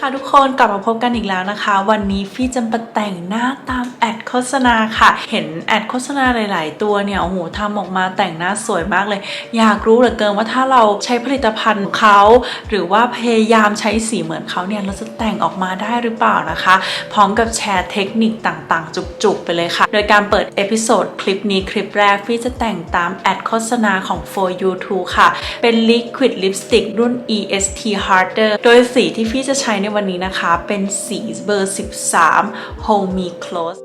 ค่ะทุกคนกลับมาพบกันอีกแล้วนะคะ วันนี้ฟี่จะมาแต่งหน้าตาม โฆษณาค่ะ เห็นแอดโฆษณาหลาย ๆ ตัวเนี่ยโอ้โหทำออกมาแต่งหน้าสวยมากเลย อยากรู้เหลือเกินว่าถ้าเราใช้ผลิตภัณฑ์ของเขา หรือว่าพยายามใช้สีเหมือนเขาเนี่ยเราจะแต่งออกมาได้หรือเปล่านะคะ พร้อมกับแชร์เทคนิคต่าง ๆ จุก ๆ ไปเลยค่ะ โดยการเปิดเอพิโซดคลิปนี้คลิปแรกฟี่จะแต่งตามแอดโฆษณาของ For You Too ค่ะ เป็น Liquid Lipstick รุ่น EST Harder โดยสีที่ฟี่จะใช้ในวันนี้นะคะ เป็นสีเบอร์ 13 Hold Me Close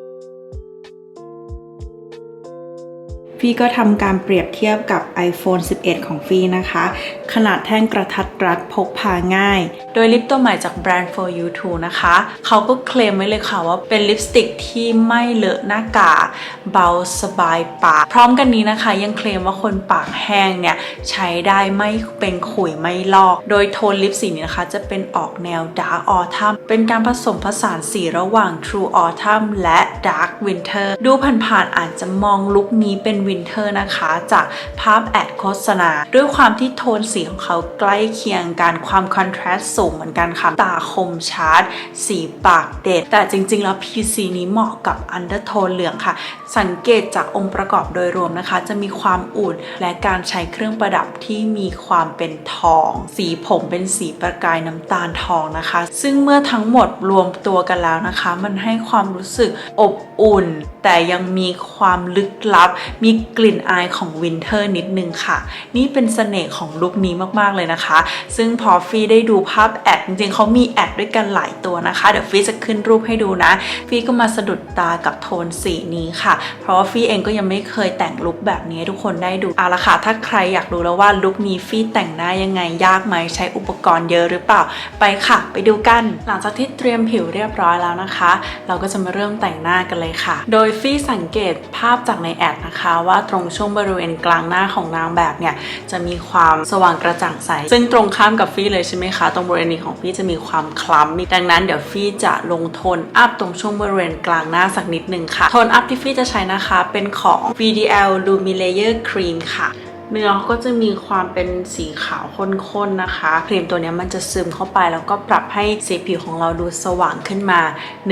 ฟี่ก็ทำการเปรียบเทียบกับ iPhone 11 ของฟี่นะคะ ขนาดแท่งกระทัดรัดพกพาง่าย โดยลิปตัวใหม่จากแบรนด์ For You Too นะคะ เขาก็เคลมไว้เลยค่ะว่าเป็นลิปสติกที่ไม่เลอะหน้ากากเบาสบายปาก พร้อมกันนี้นะคะ ยังเคลมว่าคนปากแห้งเนี่ยใช้ได้ไม่เป็นขุยไม่ลอก โดยโทนลิปสีนี้นะคะ จะเป็นออกแนว Dark Autumn เป็นการผสมผสานสีระหว่าง True Autumn และ Dark Winter ดูผ่านๆอาจจะมองลุคนี้เป็น Winter นะคะ จากภาพแอดโฆษณา ด้วยความที่โทนสีของเขาใกล้เคียงกันความคอนทราสต์สูงเหมือนกันค่ะ ตาคมชัดสีปากเด็ด แต่จริง ๆ แล้ว PC นี้เหมาะกับอันเดอร์โทนเหลืองค่ะ สังเกตจากองค์ประกอบโดยรวมนะคะ จะมีความอุ่นและการใช้เครื่องประดับที่มีความเป็นทอง สีผมเป็นสีประกายน้ำตาลทองนะคะ ซึ่งเมื่อทั้งหมดรวมตัวกันแล้วนะคะ มันให้ความรู้สึกอบอุ่น แต่ยังมีความลึกลับ มีกลิ่นอายของวินเทอร์นิดนึงค่ะ นี่เป็นเสน่ห์ของลุคนี้มากๆเลยนะคะ ซึ่งพอฟีได้ดูภาพแอดจริงๆเขามีแอดด้วยกันหลายตัวนะคะ เดี๋ยวฟีจะขึ้นรูปให้ดูนะ ฟีก็มาสะดุดตากับโทนสีนี้ค่ะ เพราะว่าฟีเองก็ยังไม่เคยแต่งลุคแบบนี้ทุกคนได้ดูเอาละค่ะ ถ้าใครอยากรู้แล้วว่าลุคนี้ฟีแต่งหน้ายังไงยากไหมใช้อุปกรณ์เยอะหรือเปล่าไปค่ะ ไปดูกัน หลังจากที่เตรียมผิวเรียบร้อยแล้วนะคะ เราก็จะมาเริ่มแต่งหน้ากันเลยค่ะ โดยฟี่สังเกตภาพจากในแอดนะคะว่าตรงช่วงบริเวณกลางหน้าของนางแบบเนี่ยจะมีความสว่างกระจ่างใส ซึ่งตรงข้ามกับฟี่เลยใช่ไหมคะ ตรงบริเวณนี้ของฟี่จะมีความคล้ำดังนั้นเดี๋ยวฟี่จะลงโทนอัพตรงช่วงบริเวณกลางหน้าสักนิดนึงค่ะ โทนอัพที่ฟี่จะใช้นะคะเป็นของ VDL Lumilayer Cream ค่ะ เนื้อก็จะมีความเป็นสีขาวข้นๆนะคะ ครีมตัวนี้มันจะซึมเข้าไปแล้วก็ปรับให้สีผิวของเราดูสว่างขึ้นมา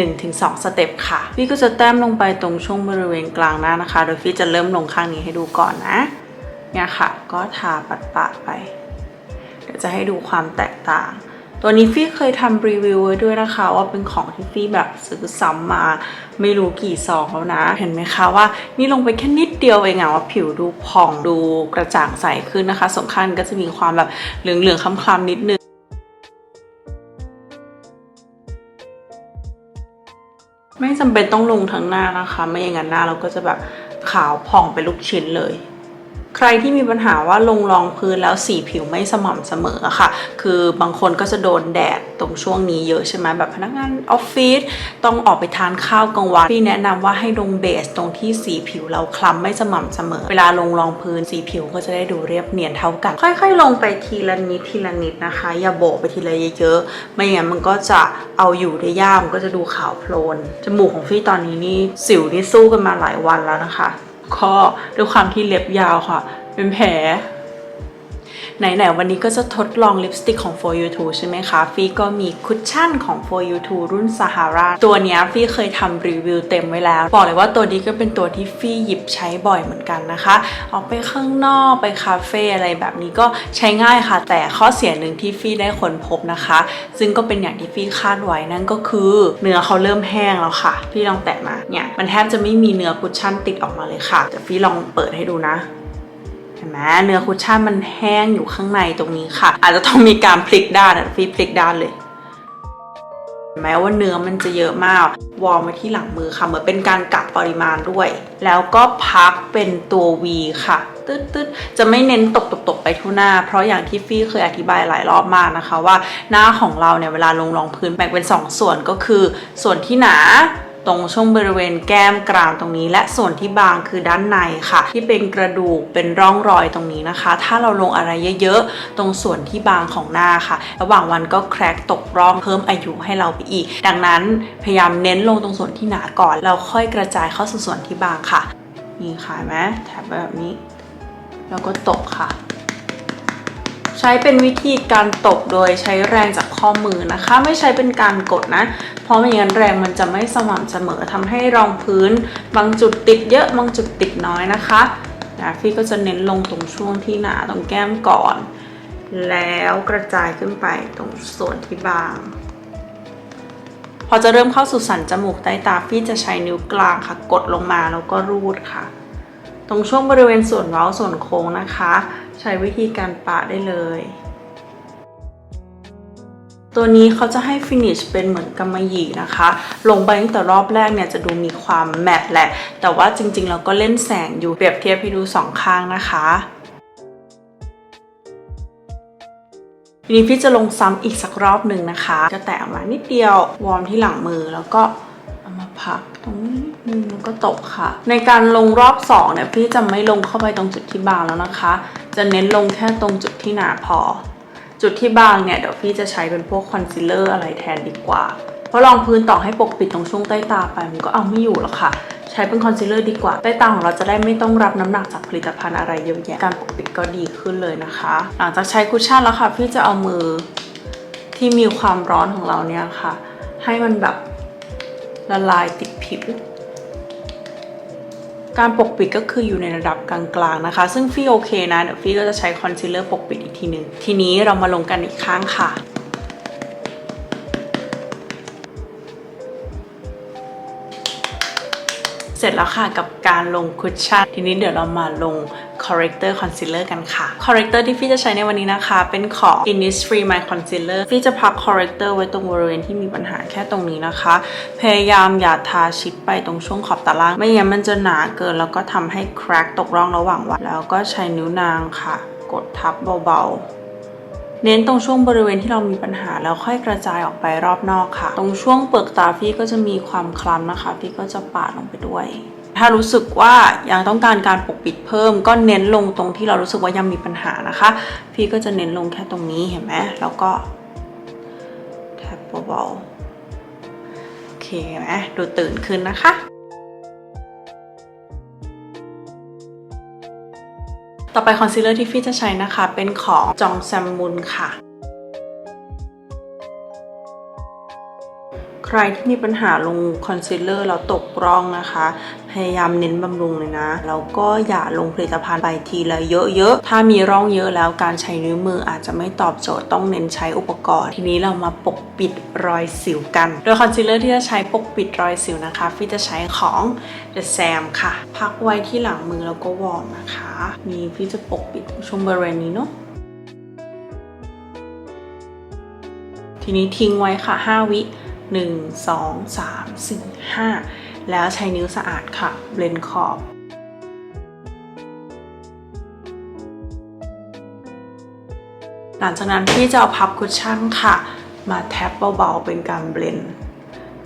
1-2 สเต็ปค่ะพี่ก็จะแต้มลงไปตรงช่วงบริเวณกลางหน้านะคะ โดยพี่จะเริ่มลงข้างนี้ให้ดูก่อนนะเนี่ยค่ะ ก็ทาปัดๆไป เดี๋ยวจะให้ดูความแตกต่าง ตัวนี้ฟี่เคยทำรีวิวไว้ด้วยนะคะ ว่าเป็นของที่ฟี่แบบซื้อซ้ำมา ไม่รู้กี่ซองแล้วนะ เห็นไหมคะว่านี่ลงไปแค่นิดเดียวเองอะว่าผิวดูผ่องดูกระจ่างใสขึ้นนะคะสำคัญก็จะมีความแบบเหลืองๆคล้ำๆนิดนึงไม่จำเป็นต้องลงทั้งหน้านะคะ ไม่อย่างนั้นหน้าเราก็จะแบบขาวผ่องเป็นลูกชิ้นเลย ใครที่มีปัญหาว่าลงรองพื้นแล้วสีผิวไม่สม่ำเสมอค่ะ คือบางคนก็จะโดนแดดตรงช่วงนี้เยอะใช่ไหมแบบพนักงานออฟฟิศต้องออกไปทานข้าวกลางวันพี่แนะนำว่าให้ลงเบสตรงที่สีผิวเราคล้ำไม่สม่ำเสมอ เวลาลงรองพื้นสีผิวก็จะได้ดูเรียบเนียนเท่ากัน ค่อย ๆ ลงไปทีละนิดทีละนิดนะคะ อย่าโบกไปทีละเยอะๆไม่อย่างนั้นมันก็จะเอาอยู่ได้ยากมันก็จะดูขาวโพลนจมูกของฟี่ตอนนี้นี่สิวนี่สู้กันมาหลายวันแล้วนะคะ ข้อด้วยความที่เล็บยาวค่ะ เป็นแผล ไหนๆวันนี้ก็จะทดลองลิปสติกของ For You Too ใช่ไหมคะ ฟี่ก็มีคุชชั่นของ For You Too รุ่น Sahara ตัวนี้ฟี่เคยทำรีวิวเต็มไว้แล้ว บอกเลยว่าตัวนี้ก็เป็นตัวที่ฟี่หยิบใช้บ่อยเหมือนกันนะคะ ออกไปข้างนอกไปคาเฟ่อะไรแบบนี้ก็ใช้ง่ายค่ะ แต่ข้อเสียหนึ่งที่ฟี่ได้ค้นพบนะคะ ซึ่งก็เป็นอย่างที่ฟี่คาดไว้นั่นก็คือเนื้อเขาเริ่มแห้งแล้วค่ะพี่ลองแตะมาเนี่ยมันแทบจะไม่มีเนื้อคุชชั่นติดออกมาเลยค่ะแต่ฟี่ลองเปิดให้ดูนะ ห็นไหมเนื้อคุชชั่นมันแห้งอยู่ข้างในตรงนี้ค่ะ อาจจะต้องมีการพลิกด้านฟีพลิกด้านเลยเห็นไหมว่าเนื้อมันจะเยอะมาก วอลมาที่หลังมือค่ะ เหมือนเป็นการกะปริมาณด้วย แล้วก็พักเป็นตัว V ค่ะตึ๊ดตึ๊ดจะไม่เน้นตกตกตกไปทุกหน้า เพราะอย่างที่ฟี่เคยอธิบายหลายรอบมากนะคะ ว่าหน้าของเราเนี่ยเวลาลงรองพื้นแบ่งเป็น 2 ส่วนก็คือ ส่วนที่หนา ตรงช่วงบริเวณแก้มกรามตรงนี้ และส่วนที่บางคือด้านในค่ะ ที่เป็นกระดูกเป็นร่องรอยตรงนี้นะคะ ถ้าเราลงอะไรเยอะๆ ตรงส่วนที่บางของหน้าค่ะ ระหว่างวันก็แครกตกร่องเพิ่มอายุให้เราไปอีก ดังนั้นพยายามเน้นลงตรงส่วนที่หนาก่อนแล้วค่อยกระจายเข้าสู่ส่วนที่บางค่ะนี่ค่ะเห็นไหมแถบแบบนี้ แล้วก็ตกค่ะ ใช้เป็นวิธีการตบโดยใช้แรงจากข้อมือนะคะ ไม่ใช้เป็นการกดนะ เพราะไม่งั้นแรงมันจะไม่สม่ำเสมอทำให้รองพื้น บางจุดติดเยอะบางจุดติดน้อยนะคะนะฟี่ก็จะเน้นลงตรงช่วงที่หนาตรงแก้มก่อน แล้วกระจายขึ้นไปตรงส่วนที่บาง พอจะเริ่มเข้าสู่สันจมูกใต้ตาฟี่จะใช้นิ้วกลางค่ะ กดลงมาแล้วก็รูดค่ะ ตรงช่วงบริเวณส่วนเว้าส่วนโค้งนะคะ ใช้วิธีการปะได้เลย ตัวนี้เขาจะให้ฟินิชเป็นเหมือนกำมะหยี่นะคะ ลงไปตั้งแต่รอบแรกเนี่ยจะดูมีความแมตแหละ แต่ว่าจริงๆ เราก็เล่นแสงอยู่เปรียบเทียบให้ดูสองข้างนะคะทีนี้พี่จะลงซ้ำอีกสักรอบหนึ่งนะคะจะแตะออกมานิดเดียววอร์มที่หลังมือแล้วก็ พักตรงนี้นิดนึงแล้วก็ตกค่ะ ในการลงรอบสองเนี่ยพี่จะไม่ลงเข้าไปตรงจุดที่บางแล้วนะคะ จะเน้นลงแค่ตรงจุดที่หนาพอ จุดที่บางเนี่ยเดี๋ยวพี่จะใช้เป็นพวกคอนซีลเลอร์อะไรแทนดีกว่า เพราะรองพื้นต่อให้ปกปิดตรงช่วงใต้ตาไปมันก็เอาไม่อยู่หรอกค่ะ ใช้เป็นคอนซีลเลอร์ดีกว่า ใต้ตาของเราจะได้ไม่ต้องรับน้ำหนักจากผลิตภัณฑ์อะไรเยอะแยะการปกปิดก็ดีขึ้นเลยนะคะ หลังจากใช้คุชชั่นแล้วค่ะพี่จะเอามือที่มีความร้อนของเราเนี่ยค่ะ ให้มันแบบ ละลายติดผิว การปกปิดก็คืออยู่ในระดับกลางๆนะคะ ซึ่งฟี่โอเคนะ เดี๋ยวฟี่ก็จะใช้คอนซีลเลอร์ปกปิดอีกทีหนึ่งทีนี้เรามาลงกันอีกข้างค่ะเสร็จแล้วค่ะกับการลงคุชชั่นทีนี้เดี๋ยวเรามาลง corrector concealer กันค่ะ corrector ที่ฟี่จะใช้ในวันนี้นะคะ เป็นของ Innisfree My Concealer ฟี่จะพัก corrector ไว้ตรงบริเวณที่มีปัญหาแค่ตรงนี้นะคะ พยายามอย่าทาชิดไปตรงช่วงขอบตาล่าง ไม่งั้นมันจะหนาเกินแล้วก็ทำให้ crack ตกร่องระหว่างวัน แล้วก็ใช้นิ้วนางค่ะ กดทับเบาๆเน้นตรงช่วงบริเวณที่เรามีปัญหาแล้วค่อยกระจายออกไปรอบนอกค่ะ ตรงช่วงเปลือกตาฟี่ก็จะมีความคล้ำนะคะฟี่ก็จะปาดลงไปด้วย ถ้ารู้สึกว่ายังต้องการการปกปิดเพิ่ม ก็เน้นลงตรงที่เรารู้สึกว่ายังมีปัญหานะคะ พี่ก็จะเน้นลงแค่ตรงนี้เห็นไหมแล้วก็แทบเบาๆโอเคเห็นไหมดูตื่นขึ้นนะคะ ต่อไปคอนซีลเลอร์ที่ฟี่จะใช้นะคะ เป็นของจองแซมมุนค่ะ รที่มีปัญหาลงคอนซีลเลอร์แล้วตกร่องนะคะ พยายามเน้นบำรุงเลยนะแล้วก็อย่าลงผลิตภัณฑ์ไปทีละเยอะๆ ถ้ามีร่องเยอะแล้วการใช้นิ้วมืออาจจะไม่ตอบโจทย์ต้องเน้นใช้อุปกรณ์ ทีนี้เรามาปกปิดรอยสิวกัน โดยคอนซีลเลอร์ที่จะใช้ปกปิดรอยสิวนะคะฟี่จะใช้ของ The Sam ค่ะ พักไว้ที่หลังมือแล้วก็วอร์มนะคะนี่ฟี่จะปกปิดช่วงบริเวณนี้เนาะทีนี้ทิ้งไว้ค่ะ 5 วิ 1 2 3 4 5 แล้วใช้นิ้วสะอาดค่ะ เบลนขอบหลังจากนั้นพี่จะเอาพับคุชชั่นค่ะ มาแท็บเบาๆเป็นการเบลน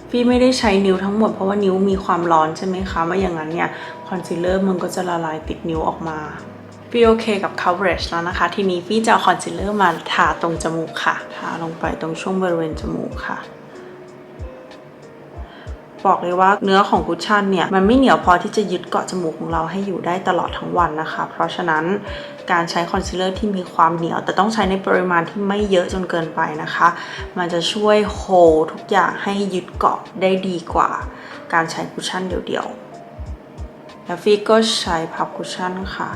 พี่ไม่ได้ใช้นิ้วทั้งหมดเพราะว่านิ้วมีความร้อนใช่ไหมคะไม่อย่างนั้นเนี่ยคอนซีลเลอร์มันก็จะละลายติดนิ้วออกมาพี่โอเคกับ coverage แล้วนะคะ ทีนี้พี่จะเอาคอนซีลเลอร์มาทาตรงจมูกค่ะ ทาลงไปตรงช่วงบริเวณจมูกค่ะ บอกเลยว่าเนื้อของคุชชั่นเนี่ยมันไม่เหนียวพอที่จะยึดเกาะจมูกของเราให้อยู่ได้ตลอดทั้งวันนะคะ เพราะฉะนั้นการใช้คอนซีลเลอร์ที่มีความเหนียว แต่ต้องใช้ในปริมาณที่ไม่เยอะจนเกินไปนะคะ มันจะช่วยโฮทุกอย่างให้ยึดเกาะได้ดีกว่า การใช้คุชชั่นเดี่ยวๆแล้วฟีก็ใช้พับคุชชั่นค่ะ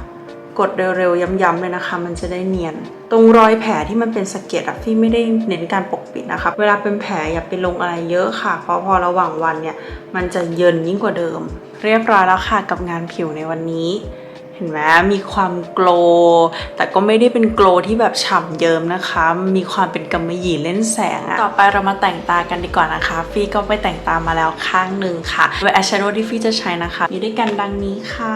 กดเร็วๆย้ำๆเลยนะคะ มันจะได้เนียน ตรงรอยแผลที่มันเป็นสะเก็ดอะพี่ไม่ได้เน้นการปกปิดนะคะ เวลาเป็นแผลอย่าไปลงอะไรเยอะค่ะ เพราะพอระหว่างวันเนี่ยมันจะเยินยิ่งกว่าเดิม เรียบร้อยแล้วค่ะกับงานผิวในวันนี้เห็นไหมมีความโกลว์แต่ก็ไม่ได้เป็นโกลว์ที่แบบฉ่ำเยิมนะคะ มีความเป็นกำมะหยี่เล่นแสงอะต่อไปเรามาแต่งตากันดีกว่านะคะ ฟี่ก็ไปแต่งตามาแล้วข้างหนึ่งค่ะโดยอายแชโดว์ที่ฟี่จะใช้นะคะมีด้วยกันดังนี้ค่ะ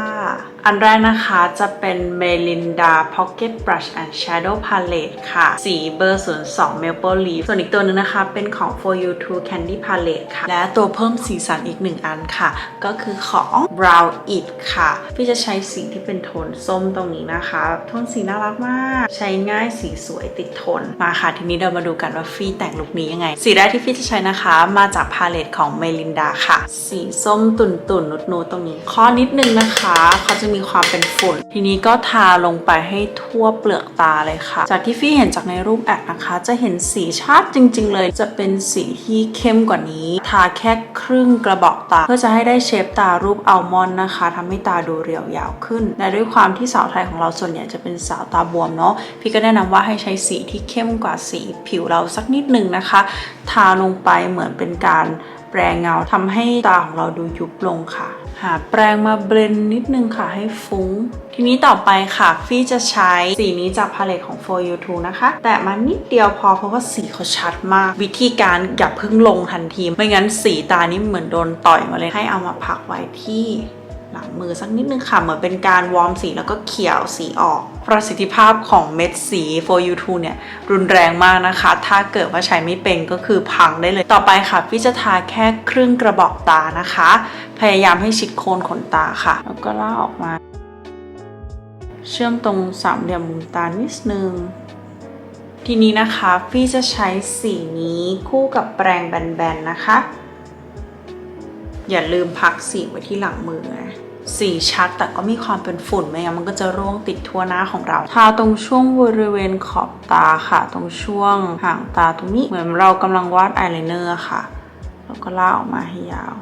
อันแรกนะคะจะเป็น Melinda Pocket Brush and Shadow Palette ค่ะ สีเบอร์ 02 Maple Leaf ส่วนอีกตัวหนึงนะคะ เป็นของ For You To Candy Palette ค่ะ และตัวเพิ่มสีสันอีกหนึ่งอันค่ะ ก็คือของ Brow It ค่ะ พี่จะใช้สีที่เป็นโทนส้มตรงนี้นะคะ โทนสีน่ารักมาก ใช้ง่ายสีสวยติดทน มาค่ะ ทีนี้เรามาดูกันว่าฟี่แต่งลุคนี้ยังไง สีแรกที่ฟี่จะใช้นะคะ มาจากพาเลตของ Melinda ค่ะ สีส้มตุ่นๆนุดๆตรงนี้ข้อนิดนึงนะคะเขาจะมีมีความเป็นฝุ่น ทีนี้ก็ทาลงไปให้ทั่วเปลือกตาเลยค่ะ จากที่ฟี่เห็นจากในรูปแอดนะคะ จะเห็นสีชัดจริง ๆ เลย จะเป็นสีที่เข้มกว่านี้ ทาแค่ครึ่งกระบอกตา เพื่อจะให้ได้เชฟตารูปอัลมอนด์นะคะทำให้ตาดูเรียวยาวขึ้นและด้วยความที่สาวไทยของเราส่วนใหญ่จะเป็นสาวตาบวมเนาะพี่ก็แนะนำว่าให้ใช้สีที่เข้มกว่าสีผิวเราสักนิดนึงนะคะ ทาลงไปเหมือนเป็นการแปรงเงาทำให้ตาของเราดูยุบลงค่ะ หาแปรงมาเบลนนิดนึงค่ะให้ฟุ้ง ทีนี้ต่อไปค่ะฟี่จะใช้สีนี้จากพาเลตของ For You Too นะคะ แต่มานิดเดียวพอเพราะว่าสีเขาชัดมาก วิธีการอย่าเพิ่งลงทันที ไม่งั้นสีตานี่เหมือนโดนต่อยมาเลยให้เอามาพักไว้ที่ หลังมือสักนิดนึงค่ะ เหมือนเป็นการวอร์มสีแล้วก็เขี่ยวสีออก ประสิทธิภาพของเม็ดสี For You Too เนี่ยรุนแรงมากนะคะ ถ้าเกิดว่าใช้ไม่เป็นก็คือพังได้เลย ต่อไปค่ะพี่จะทาแค่ครึ่งกระบอกตานะคะ พยายามให้ชิดโคนขนตาค่ะ แล้วก็ล่าออกมา เชื่อมตรงสามเหลี่ยมมุมตานิดนึงทีนี้นะคะฟี่จะใช้สีนี้คู่กับแปรงแบนๆนะคะ อย่าลืมพักสีไว้ที่หลังมือนะ สีชัดแต่ก็มีความเป็นฝุ่นไม่งั้นมันก็จะร่วงติดทั่วหน้าของเราทาตรงช่วงบริเวณขอบตาค่ะ ตรงช่วงห่างตาตรงนี้ เหมือนเรากำลังวาดอายไลเนอร์ค่ะ แล้วก็ลากออกมาให้ยาว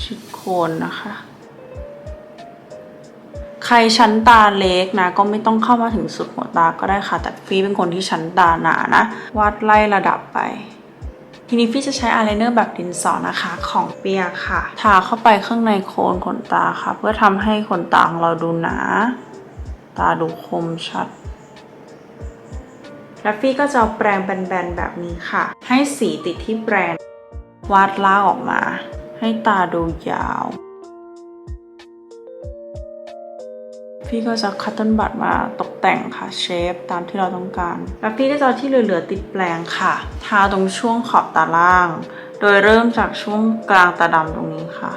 ชิดโคนนะคะใครชั้นตาเล็กนะ ก็ไม่ต้องเข้ามาถึงสุดหัวตาก็ได้ค่ะ แต่ฟีเป็นคนที่ชั้นตาหนานะวาดไล่ระดับไป ทีนี้พี่จะใช้อายไลเนอร์แบบดินสอนะคะของเปียค่ะ ทาเข้าไปข้างในโคนขนตาค่ะ เพื่อทำให้ขนตาของเราดูหนา ตาดูคมชัดและฟี่ก็จะเอาแปรงแบนๆแบบนี้ค่ะ ให้สีติดที่แปรงวาดล่าออกมา ให้ตาดูยาว พี่ก็จะคัตเติลบัตมาตกแต่งค่ะเชฟตามที่เราต้องการ แล้วพี่ก็จะที่เหลือๆติดแปลงค่ะ ทาตรงช่วงขอบตาล่าง โดยเริ่มจากช่วงกลางตาดำตรงนี้ค่ะ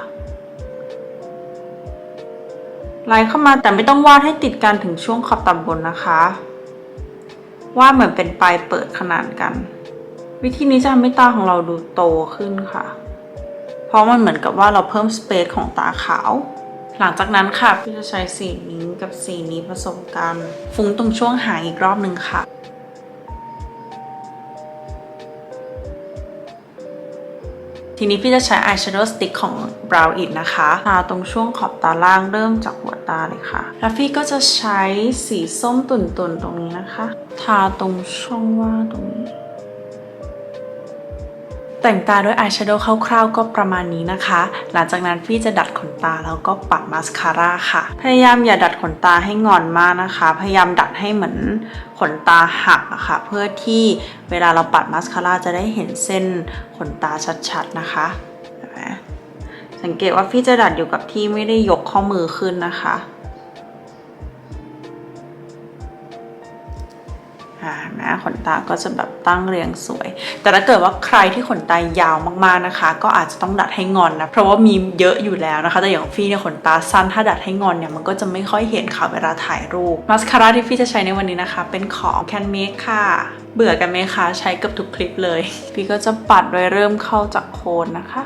ไล่เข้ามาแต่ไม่ต้องวาดให้ติดกันถึงช่วงขอบตาบนนะคะ วาดเหมือนเป็นปลายเปิดขนานกัน วิธีนี้จะทำให้ตาของเราดูโตขึ้นค่ะ เพราะมันเหมือนกับว่าเราเพิ่มสเปซของตาขาว หลังจากนั้นค่ะพี่จะใช้สีนี้กับสีนี้ผสมกัน ฟุ้งตรงช่วงหางอีกรอบหนึ่งค่ะทีนี้พี่จะใช้ eyeshadow stick ของ Brow It นะคะทาตรงช่วงขอบตาล่างเริ่มจากหัวตาเลยค่ะ แล้วพี่ก็จะใช้สีส้มตุ่นๆตรงนี้นะคะ ทาตรงช่องว่างตรงนี้ แต่งตาด้วยอายแชโดว์คร่าวๆ ก็ประมาณนี้นะคะ หลังจากนั้นฟี่จะดัดขนตาแล้วก็ปัดมาสคาร่าค่ะ พยายามอย่าดัดขนตาให้งอนมากนะคะ พยายามดัดให้เหมือนขนตาหักอะค่ะ เพื่อที่เวลาเราปัดมาสคาร่าจะได้เห็นเส้นขนตาชัดๆนะคะ สังเกตว่าฟี่จะดัดอยู่กับที่ไม่ได้ยกข้อมือขึ้นนะคะ อ่าขนตาก็จะแบบตั้งเรียงสวย แต่ถ้าเกิดว่าใครที่ขนตายาวมากๆนะคะ ก็อาจจะต้องดัดให้งอนนะ เพราะว่ามีเยอะอยู่แล้วนะคะ แต่อย่างฟี่เนี่ยขนตาสั้น ถ้าดัดให้งอนเนี่ยมันก็จะไม่ค่อยเห็นค่ะเวลาถ่ายรูป มาสคาร่าที่ฟี่จะใช้ในวันนี้นะคะ เป็นของ Can Make ค่ะ เบื่อกันไหมคะใช้เกือบทุกคลิปเลยฟี่ก็จะปัดโดยเริ่มเข้าจากโคนนะคะ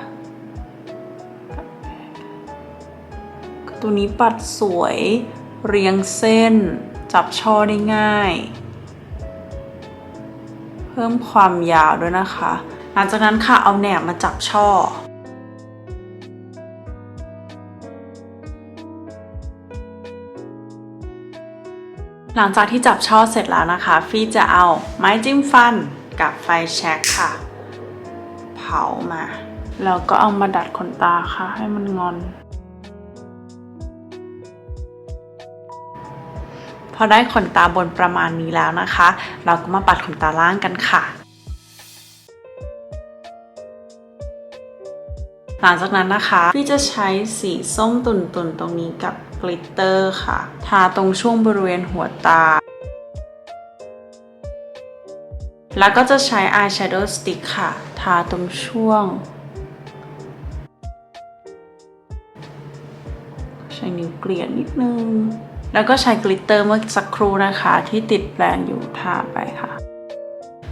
ตัวนี้ปัดสวยเรียงเส้น จับช่อได้ง่าย เพิ่มความยาวด้วยนะคะ หลังจากนั้นค่ะเอาแหนบมาจับช่อ หลังจากที่จับช่อเสร็จแล้วนะคะ ฟี่จะเอาไม้จิ้มฟันกับไฟแช็กค่ะ เผามา แล้วก็เอามาดัดขนตาค่ะ ให้มันงอน พอได้ขนตาบนประมาณนี้แล้วนะคะ เราก็มาปัดขนตาล่างกันค่ะหลังจากนั้นนะคะพี่จะใช้สีส้มตุ่นๆตรงนี้กับกลิตเตอร์ค่ะ ทาตรงช่วงบริเวณหัวตา แล้วก็จะใช้ eyeshadow stick ค่ะ ทาตรงช่วง ใช้นิ้วเกลี่ยนิดนึง แล้วก็ใช้กลิตเตอร์เมื่อสักครู่นะคะที่ติดแปลงอยู่ทาไปค่ะ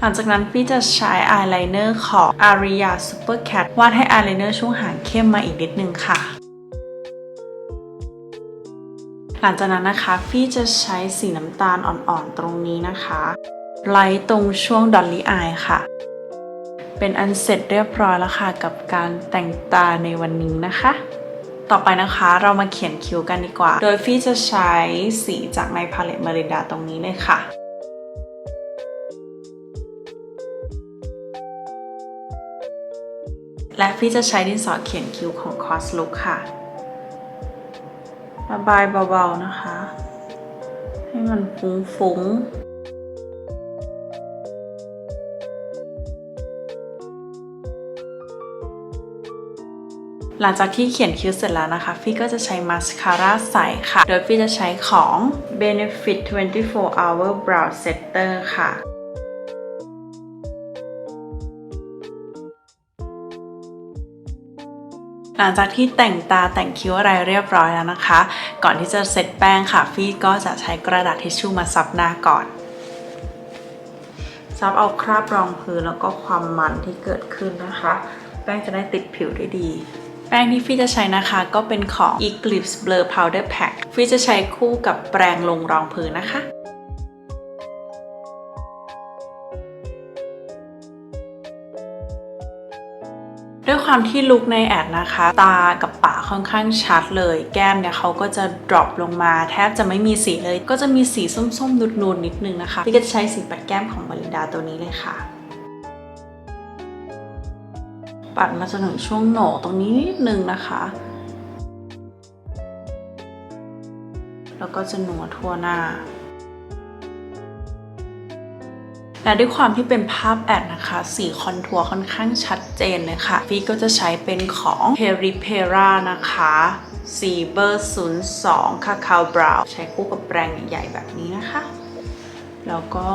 หลังจากนั้นพี่จะใช้อายไลเนอร์ของ Aria Super Cat วาดให้อายไลเนอร์ช่วงหางเข้มมาอีกนิดนึงค่ะ หลังจากนั้นนะคะฟี่จะใช้สีน้ำตาลอ่อนๆตรงนี้นะคะไลท์ตรงช่วงดอลลี่อายค่ะ เป็นอันเสร็จเรียบร้อยแล้วค่ะกับการแต่งตาในวันนี้นะคะ ต่อไปนะคะเรามาเขียนคิ้วกันดีกว่า โดยฟี่จะใช้สีจากในพาเลตเมริดาตรงนี้เลยค่ะและฟี่จะใช้ดินสอเขียนคิ้วของ Cos Look ค่ะ ระบายเบาๆนะคะ ให้มันฟุ้งๆ หลังจากที่เขียนคิ้วเสร็จแล้วนะคะฟี่ก็จะใช้มาสคาร่าใสค่ะ โดยฟี่จะใช้ของ Benefit 24 Hour Brow Setter ค่ะหลังจากที่แต่งตาแต่งคิ้วอะไรเรียบร้อยแล้วนะคะ ก่อนที่จะเซตแป้งค่ะ ฟี่ก็จะใช้กระดาษทิชชู่มาซับหน้าก่อน ซับเอาคราบรองพื้นแล้วก็ความมันที่เกิดขึ้นนะคะ แป้งจะได้ติดผิวได้ดี แป้งที่ฟี่จะใช้นะคะ ก็เป็นของ Eclipse Blur Powder Pack ฟี่จะใช้คู่กับแปรงลงรองพื้นนะคะด้วยความที่ลุกในแอดนะคะ ตากับปากค่อนข้างชัดเลย แก้มเนี่ยเขาก็จะ drop ลงมา แทบจะไม่มีสีเลย ก็จะมีสีส้มๆนูนๆนิดนึงนะคะพี่ก็จะใช้สีปัดแก้มของมารินดาตัวนี้เลยค่ะ ปัดมาจนถึงช่วงโหนกตรงนี้นิดนึงนะคะ แล้วก็จะหนัวทั่วหน้าและด้วยความที่เป็นภาพแอดนะคะ สีคอนทัวร์ค่อนข้างชัดเจนเลยค่ะฟี่ก็จะใช้เป็นของ p e r i p e r a นะคะสีเบอร์02 Cacao Brow ใช้คู่กับแปรงใหญ่ๆแบบนี้นะคะ แล้วก็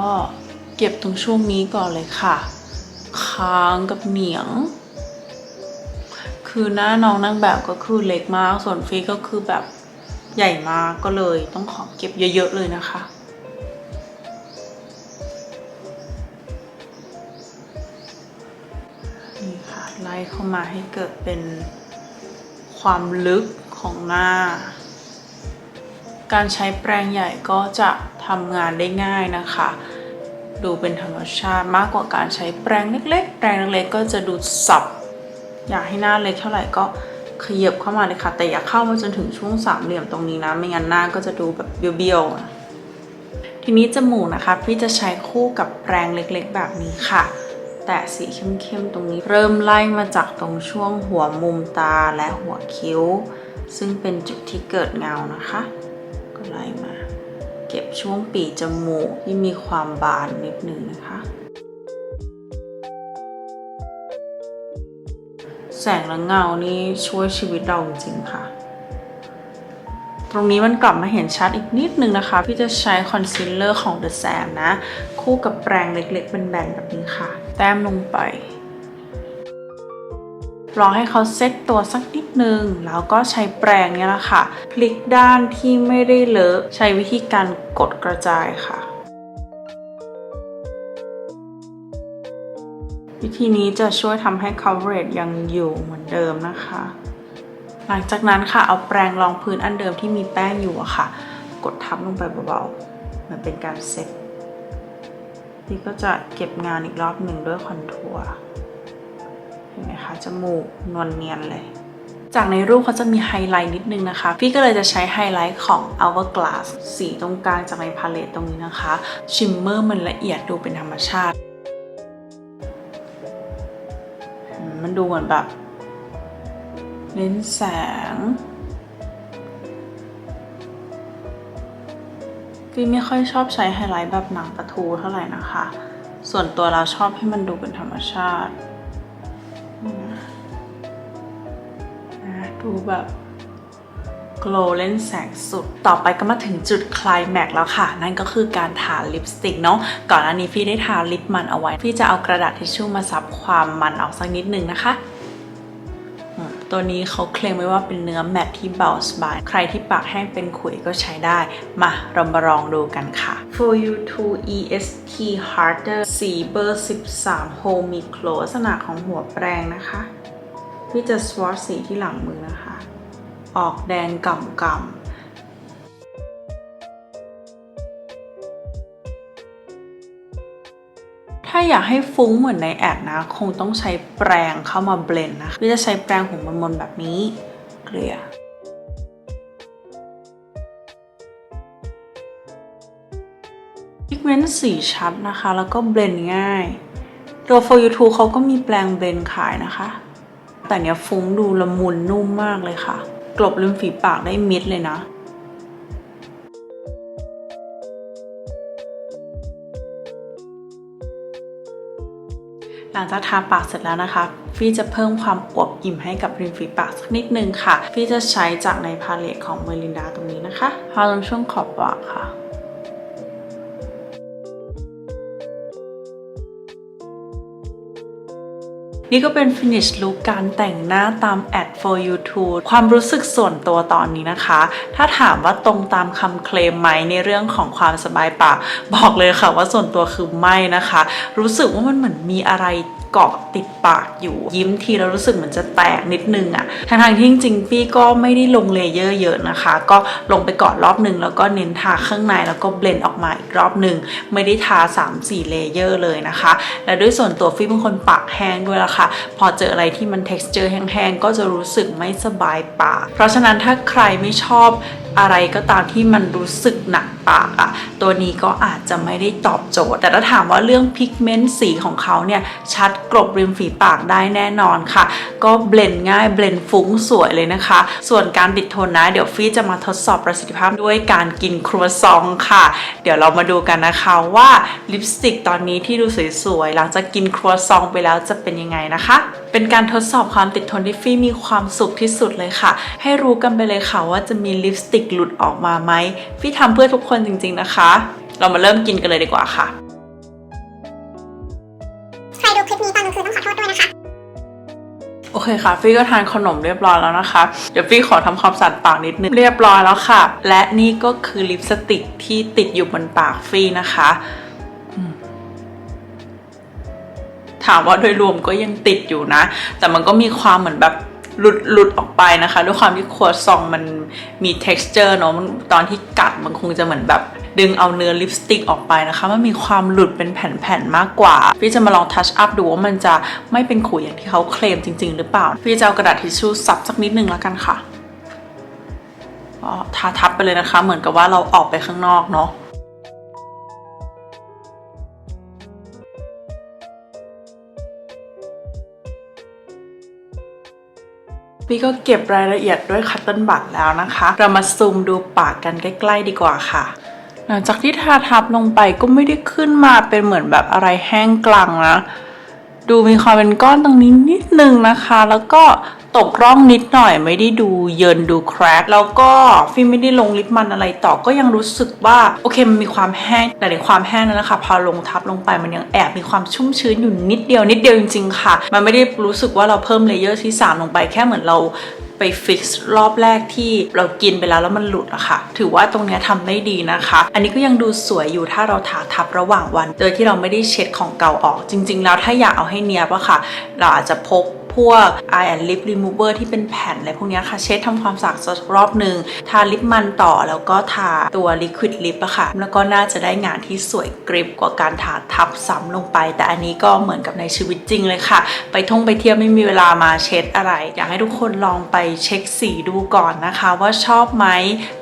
เก็บตรงช่วงนี้ก่อนเลยค่ะ ค้างกับเหนียง คือหน้าน้องนางแบบก็คือเล็กมาก ส่วนฟีก็คือแบบใหญ่มากก็เลยต้องขอเก็บเยอะๆเลยนะคะนี่ค่ะไล่เข้ามาให้เกิดเป็นความลึกของหน้า การใช้แปรงใหญ่ก็จะทำงานได้ง่ายนะคะ ดูเป็นธรรมชาติมากกว่าการใช้แปรงเล็กๆ แปรงเล็กๆก็จะดูสับ อยากให้หน้าเล็กเท่าไหร่ก็ขยับเข้ามาเลยค่ะ แต่อย่าเข้ามาจนถึงช่วงสามเหลี่ยมตรงนี้นะ ไม่งั้นหน้าก็จะดูแบบเบี้ยวๆ ทีนี้จมูกนะคะ พี่จะใช้คู่กับแปรงเล็กๆ แบบนี้ค่ะ แต่สีเข้มๆตรงนี้ เริ่มไล่มาจากตรงช่วงหัวมุมตาและหัวคิ้ว ซึ่งเป็นจุดที่เกิดเงานะคะ ก็ไล่มา เก็บช่วงปีจมูกที่มีความบานนิดนึงนะคะ แสงและเงานี่ช่วยชีวิตเราจริงค่ะ ตรงนี้มันกลับมาเห็นชัดอีกนิดนึงนะคะ พี่จะใช้คอนซีลเลอร์ของ The Sam นะ คู่กับแปรงเล็กๆเป็นแบนแบบนี้ค่ะ แต้มลงไป รอให้เขาเซ็ตตัวสักนิดนึง แล้วก็ใช้แปรงเนี่ยแหละค่ะ พลิกด้านที่ไม่ได้เลอะ ใช้วิธีการกดกระจายค่ะ วิธีนี้จะช่วยทำให้ coverage ยังอยู่เหมือนเดิมนะคะ หลังจากนั้นค่ะเอาแปรงรองพื้นอันเดิมที่มีแป้งอยู่อะค่ะ กดทับลงไปเบาๆเหมันเป็นการเซ็ตพี่ก็จะเก็บงานอีกรอบหนึ่งด้วยคอนทัวร์เห็นไหมคะจมูกนวลเนียนเลย จากในรูปเขาจะมีไฮไลท์นิดนึงนะคะ พี่ก็เลยจะใช้ไฮไลท์ของ Hourglass สีตรงกลางจากในพาเลตตรงนี้นะคะ ชิมเมอร์มันละเอียดดูเป็นธรรมชาติ มันดูเหมือนแบบเน้นแสงพี่ไม่ค่อยชอบใช้ไฮไลท์แบบหนังประทูเท่าไหร่นะคะ ส่วนตัวเราชอบให้มันดูเป็นธรรมชาตินะดูแบบ โกลเล่นแสงสุด ต่อไปก็มาถึงจุดคลายแม็กแล้วค่ะ นั่นก็คือการทาลิปสติกเนาะก่อนอันนี้พี่ได้ทาลิปมันเอาไว้ พี่จะเอากระดาษทิชชู่มาซับความมันออกสักนิดนึงนะคะตัวนี้เขาเคลมไว้ว่าเป็นเนื้อแมตที่เบาสบาย ใครที่ปากแห้งเป็นขุยก็ใช้ได้ มาเรามาลองดูกันค่ะ For you to EST harder สีเบอร์ 13 Hold Me c l o ลักษณะของหัวแปรงนะคะ พี่จะสวอตสีที่หลังมือนะคะ ออกแดงก่ำก่ำาอยากให้ฟุ้งเหมือนในแอดนะ คงต้องใช้แปรงเข้ามาเบลนนะหรือจะใช้แปรงของมนๆแบบนี้เกลี่ยพิกเมนต์สีชัดนะคะ แล้วก็เบลนง่ายตัวโฟยูทูเขาก็มีแปรงเบลนขายนะคะ แต่เนี้ยฟุ้งดูละมุนนุ่มมากเลยค่ะ กลบริมฝีปากได้มิดเลยนะ หลังจากทาปากเสร็จแล้วนะคะฟี่จะเพิ่มความอวบอิ่มให้กับริมฝีปากสักนิดนึงค่ะฟี่จะใช้จากในพาเลตของเมลินดาตรงนี้นะคะทาลงช่วงขอบปากค่ะ นี่ก็เป็น finish look การแต่งหน้าตาม ad for YouTube ความรู้สึกส่วนตัวตอนนี้นะคะ ถ้าถามว่าตรงตามคำเคลมไหมในเรื่องของความสบายปาก บอกเลยค่ะว่าส่วนตัวคือไม่นะคะ รู้สึกว่ามันเหมือนมีอะไร กาะติดปากอยู่ยิ้มทีแล้วรู้สึกเหมือนจะแตกนิดนึงอะทางทางที่จริงๆปี้ก็ไม่ได้ลงเลเยอร์เยอะนะคะ ก็ลงไปก่อนรอบนึงแล้วก็เน้นทาข้างในแล้วก็เบลนด์ออกมาอีกรอบนึง ไม่ได้ทา 3-4 เลเยอร์เลยนะคะ และด้วยส่วนตัวฟี่เป็นคนปากแห้งด้วยละค่ะ พอเจออะไรที่มัน texture แห้งๆก็จะรู้สึกไม่สบายปาก เพราะฉะนั้นถ้าใครไม่ชอบ อะไรก็ตามที่มันรู้สึกหนักปากอะตัวนี้ก็อาจจะไม่ได้ตอบโจทย์ แต่ถ้าถามว่าเรื่องพิกเมนต์สีของเขาเนี่ยชัดกลบริมฝีปากได้แน่นอนค่ะ ก็เบลนด์ง่ายเบลนด์ฟุ้งสวยเลยนะคะ ส่วนการติดทนนะ เดี๋ยวฟี่จะมาทดสอบประสิทธิภาพด้วยการกินครัวซองค่ะ เดี๋ยวเรามาดูกันนะคะว่าลิปสติกตอนนี้ที่ดูสวยๆหลังจากกินครัวซองไปแล้วจะเป็นยังไงนะคะ เป็นการทดสอบความติดทนที่ฟี่มีความสุขที่สุดเลยค่ะ ให้รู้กันไปเลยค่ะว่าจะมีลิปสติกหลุดออกมาไหมฟี่ทำเพื่อทุกคนจริงๆนะคะ เรามาเริ่มกินกันเลยดีกว่าค่ะ ใครดูคลิปนี้ตอนกลางคืนต้องขอโทษด้วยนะคะ โอเคค่ะ ฟี่ก็ทานขนมเรียบร้อยแล้วนะคะ เดี๋ยวฟี่ขอทำความสะอาดปากนิดนึงเรียบร้อยแล้วค่ะ และนี่ก็คือลิปสติกที่ติดอยู่บนปากฟี่นะคะ ถามว่าโดยรวมก็ยังติดอยู่นะ แต่มันก็มีความเหมือนแบบหลุดหลุดออกไปนะคะ ด้วยความที่ครัวซองมันมี texture เนอะมันตอนที่กัดมันคงจะเหมือนแบบดึงเอาเนื้อลิปสติกออกไปนะคะ มันมีความหลุดเป็นแผ่นๆมากกว่า พี่จะมาลองทัชอัพดูว่ามันจะไม่เป็นขุยอย่างที่เขาเคลมจริง ๆ หรือเปล่า พี่จะเอากระดาษทิชชู่ซับสักนิดนึงแล้วกันค่ะก็ทาทับไปเลยนะคะ เหมือนกับว่าเราออกไปข้างนอกเนาะ พี่ก็เก็บรายละเอียดด้วยคัตเติ้ลบัตแล้วนะคะ เรามาซูมดูปากกันใกล้ ๆ ดีกว่าค่ะหลังจากที่ทาทับลงไปก็ไม่ได้ขึ้นมาเป็นเหมือนแบบอะไรแห้งกลางนะ ดูมีความเป็นก้อนตรงนี้นิดนึงนะคะ แล้วก็ ตกร่องนิดหน่อยไม่ได้ดูเยินดูแครกแล้วก็ฟิล์มไม่ได้ลงลิปมันอะไรต่อก็ยังรู้สึกว่าโอเคมันมีความแห้งแต่ในความแห้งนั้นนะคะพอลงทับลงไปมันยังแอบมีความชุ่มชื้นอยู่นิดเดียวนิดเดียวจริงๆค่ะ มันไม่ได้รู้สึกว่าเราเพิ่มเลเยอร์ที่สามลงไปแค่เหมือนเราไปฟิกซ์รอบแรกที่เรากินไปแล้วแล้วมันหลุดอะค่ะ ถือว่าตรงเนี้ยทำได้ดีนะคะ อันนี้ก็ยังดูสวยอยู่ถ้าเราทาทับระหว่างวัน โดยที่เราไม่ได้เช็ดของเก่าออก จริง ๆ แล้วถ้าอยากเอาให้เนียบอะค่ะ เราอาจจะพก พวก eye and lip remover ที่เป็นแผ่นอะไรพวกนี้ค่ะ เช็ดทำความสะอาดสักรอบหนึ่งทาลิปมันต่อแล้วก็ทาตัว liquid lip อะค่ะ แล้วก็น่าจะได้งานที่สวยกริบกว่าการทาทับซ้ำลงไป แต่อันนี้ก็เหมือนกับในชีวิตจริงเลยค่ะ ไปท่องไปเที่ยวไม่มีเวลามาเช็ดอะไร อยากให้ทุกคนลองไปเช็คสีดูก่อนนะคะ ว่าชอบไหม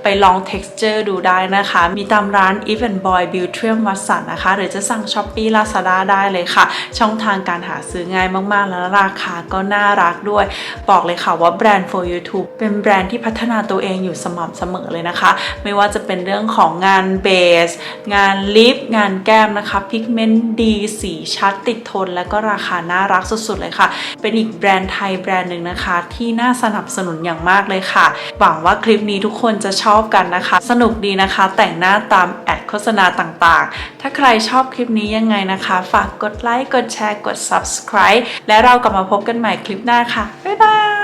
ไปลอง texture ดูได้นะคะ มีตามร้าน If and Boy Beauty วัสันนะคะ หรือจะสั่ง Shopee Lazada ได้เลยค่ะ ช่องทางการหาซื้อง่ายมากๆ แล้วราคาก็น่ารักด้วย บอกเลยค่ะว่าแบรนด์ for YouTube เป็นแบรนด์ที่พัฒนาตัวเองอยู่สม่ำเสมอเลยนะคะ ไม่ว่าจะเป็นเรื่องของงานเบส งานลิป งานแก้มนะคะพิกเมนต์ดีสีชัดติดทน และก็ราคาน่ารักสุดๆเลยค่ะ เป็นอีกแบรนด์ไทยแบรนด์หนึ่งนะคะ ที่น่าสนับสนุนอย่างมากเลยค่ะ หวังว่าคลิปนี้ทุกคนจะชอบกันนะคะ สนุกดีนะคะ แต่งหน้าตามแอดโฆษณาต่างๆ ถ้าใครชอบคลิปนี้ยังไงนะคะ ฝากกดไลค์กดแชร์กด subscribe และเรากลับมาพบกันใหม่คลิปหน้าค่ะ บ๊ายบาย